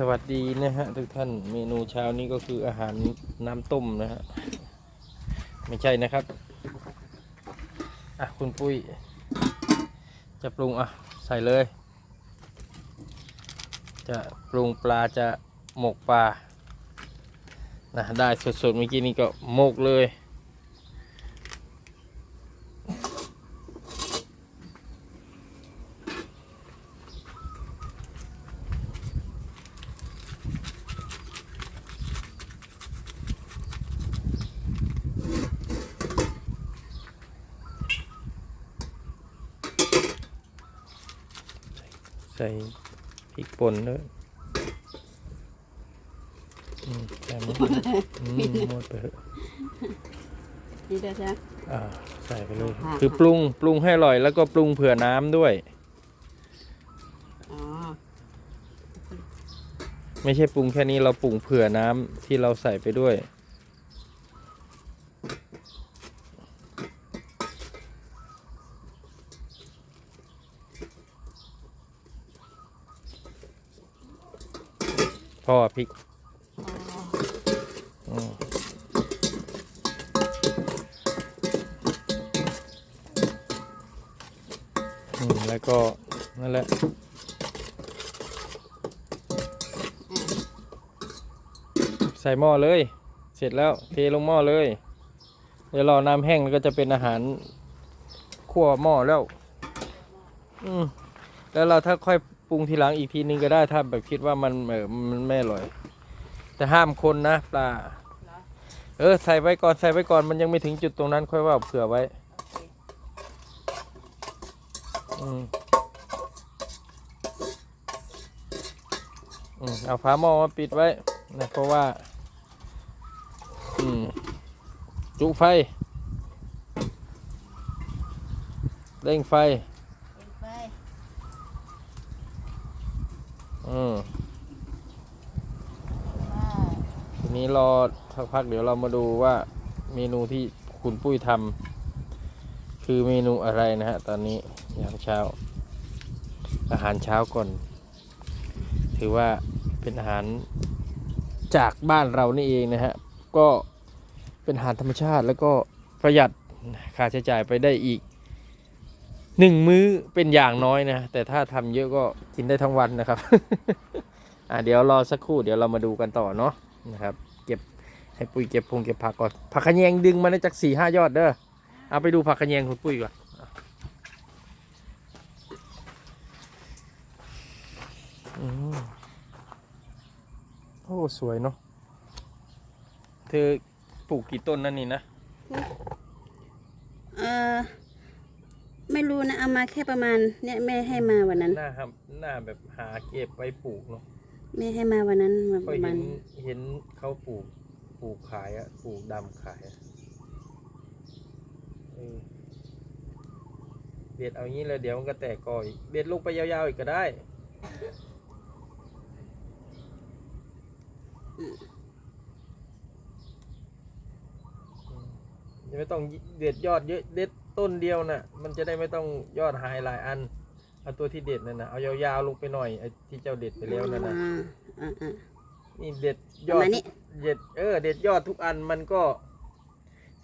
สวัสดีนะฮะทุกท่านเมนูเช้านี้ก็คืออาหารน้ำต้มนะฮะไม่ใช่นะครับอะคุณปุ้ย จะปรุงอะใส่เลย จะปรุงปลาจะหมกปลานะได้สดๆเมื่อกี้นี้ก็หมกเลย ใส่พริกป่นด้วยอืมใส่หมดอืมหมดไปเถอะนี่เด้อจ้ะ อ่า ใส่ไปเลย ค่ะ คือปรุงปรุงให้อร่อยแล้วก็ปรุงเผื่อน้ำด้วย อ๋อไม่ใช่ปรุงแค่นี้เราปรุงเผื่อน้ำที่เราใส่ไปด้วย พ่อพริกอ๋ออืมอืมแล้วก็ นั่นแหละใส่หม้อเลย เสร็จแล้ว เทลงหม้อเลย เดี๋ยวรอน้ำแห้งแล้วก็จะเป็นอาหารคั่วหม้อแล้ว อืมแล้วเราถ้าค่อย ปรุงทีหลังอีกทีนึงก็ได้ถ้าแบบคิดว่ามันเออมันไม่อร่อย แต่ห้ามคนนะปลาเออใส่ไว้ก่อนใส่ไว้ก่อนมันยังไม่ถึงจุดตรงนั้นค่อยว่าเผื่อไว้อืมอืมเอาฝาหม้อมาปิดไว้นะเพราะว่า อืมจุไฟ เร่งไฟ เอ็นไป อืมทีนี้รอสักพักเดี๋ยวเรามาดูว่าเมนูที่คุณปุ้ยทำคือเมนูอะไรนะฮะ ตอนนี้ยามเช้า อาหารเช้าก่อน ถือว่าเป็นอาหารจากบ้านเรานี่เองนะฮะ ก็เป็นอาหารธรรมชาติแล้วก็ประหยัดค่าใช้จ่ายไปได้อีก หนึ่งมื้อเป็นอย่างน้อยนะ แต่ถ้าทำเยอะก็กินได้ทั้งวันนะครับ อะเดี๋ยวรอสักครู่เดี๋ยวเรามาดูกันต่อเนาะนะครับ เก็บให้ปุ้ยเก็บพงเก็บผักก่อนผักขะแยงดึงมาได้จากสี่ห้ายอดเด้อเอาไปดูผักขะแยงคุณปุ้ยก่อนอืมโอ้ สวยเนาะเธอปลูกกี่ต้นนั่นนี่นะ เออไม่ รู้นะเอามาแค่ประมาณเนี่ยแม่ให้มาวันนั้น หน้าครับหน้าแบบหาเก็บไว้ปลูกเนาะแม่ให้มาวันนั้นมาก็ประมาเห็ณนเห็นเขาปลูกปลูกขายอะปลูกดำขายอะเออเบ็ดเอางี้เลยเดี๋ยวมันก็แตกกออีกเบ็ดลูกไปยาวๆอีกก็ได้จะไม่ต้องเด็ดยอดเยอะเด็ด ต้นเดียวน่ะ มันจะได้ไม่ต้องยอดหายหลายอัน เอาตัวที่เด็ดนั่นนะเอายาวๆลงไปหน่อยไอ้ที่เจ้าเด็ดไปแล้วนั่นนะอ่าอ่าอ่านี่เด็ดยประอดมาณนี้ เด็ดเออ เด็ดยอดทุกอันมันก็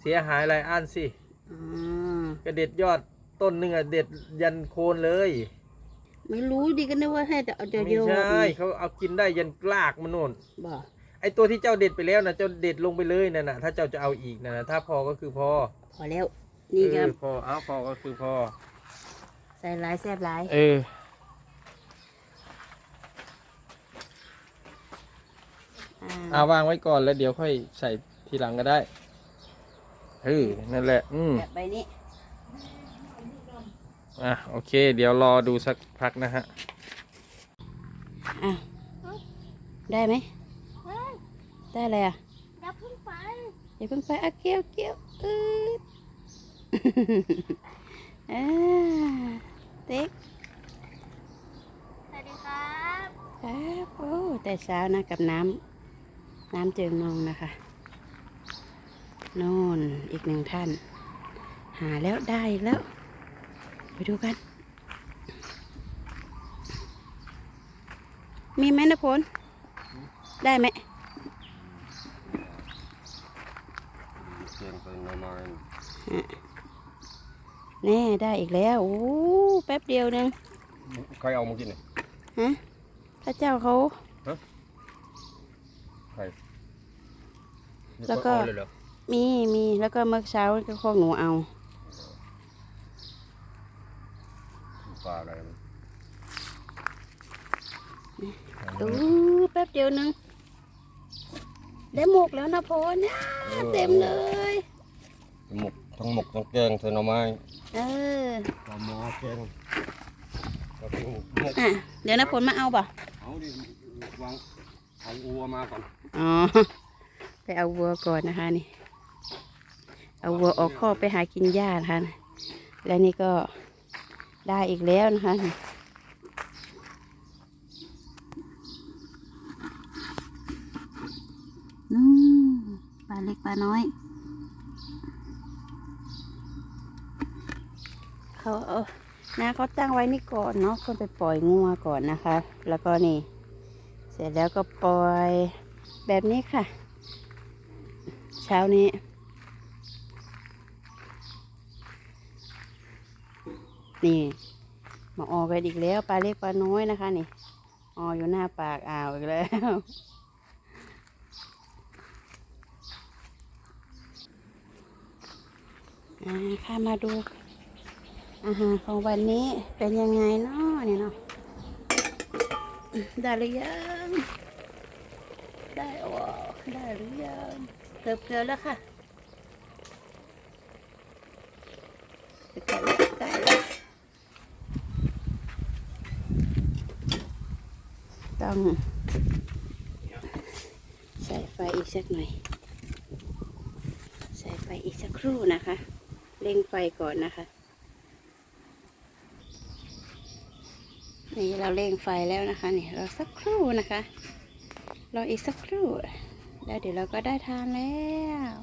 เสียหายหลายอันสิอ๋อก็เด็ดยอดต้นหนึ่งอะเด็ดยันโคนเลยไม่รู้ดิก็นึกว่าให้แต่เอาเดียวไม่เดียวใช่เขาเอากินได้ยันกลากมันโน่น บ่ไอตัวที่เจ้าเด็ดไปแล้วนะเจ้าเด็ดลงไปเลยนั่นนะถ้าเจ้าจะเอาอีกนะนะถ้าพอก็คือพอพอแล้ว นี่ก็เออพอเอาพอก็คือพอใส่หลายแซ่บหลายเอออ่าเอาวางไว้ก่อนแล้วเดี๋ยวค่อยใส่ทีหลังก็ได้เออนั่นแหละ อืมแบบใบนี้อะโอเค เดี๋ยวรอดูสักพักนะฮะอะได้ไหมได้อะไรอะอย่าเพิ่งไปอย่าเพิ่งไปอะเกี้ยวเกี้ยวอืด อ่าเต็กสวัสดีครับครับโอ้แต่เช้านะกับน้ำน้ำเจิงนองนะคะโน่นอีกหนึ่งท่าน หาแล้วได้แล้ว ไปดูกัน มีไหมนะพลได้ไหมเชียงเป็นน้ำมัน แน่ได้อีกแล้วโอ้แป๊บเดียวนึงใครเอามากินเนี่ยฮะพระเจ้าเขาใครแล้วก็เอาเลยเหรอมีมีแล้วก็เมื่อเช้าก็พวกหนูเอาปลาอะไรมันอู้แป๊บเดียวนึงได้หมกแล้วนะพอเนี่ยเต็มเลยหมก ทั้งหมกทั้งแกงใส่หน่อไม้เออปลาหมอแกงแล้วก็หมกอะเดี๋ยวนะผลมาเอาป่ะเอาดิวางเอาอัวมาก่อนอ๋อไปเอาวัวก่อนนะคะนี่ เอาวัวออกคอกไปหากินหญ้านะคะและนี่ก็ได้อีกแล้วนะคะนี่นู่นปลาเล็กปลาน้อย เขาเอานะเขาตั้งไว้นี่ก่อนเนาะคนไปปล่อยงัวก่อนนะคะ แล้วก็นี่ เสร็จแล้วก็ปล่อยแบบนี้ค่ะ เช้านี้นี่มาออกกันอีกแล้วปลาเล็กปลาน้อยนะคะนี่อออยู่หน้าปากอ่าวอีกแล้ว ข้ามาดู อาหารของวันนี้เป็นยังไงเนาะนี่เนาะได้หรือยังได้โอ้ได้หรือยังเกือบเกือบแล้วค่ะใกล้แล้วใกล้แล้วต้องใส่ไฟอีกสักหน่อย ใส่ไฟอีกสักครู่นะคะเร่งไฟก่อนนะคะ นี่เราเร่งไฟแล้วนะคะนี่เราสักครู่นะคะรออีกสักครู่ แล้วเดี๋ยวเราก็ได้ทานแล้ว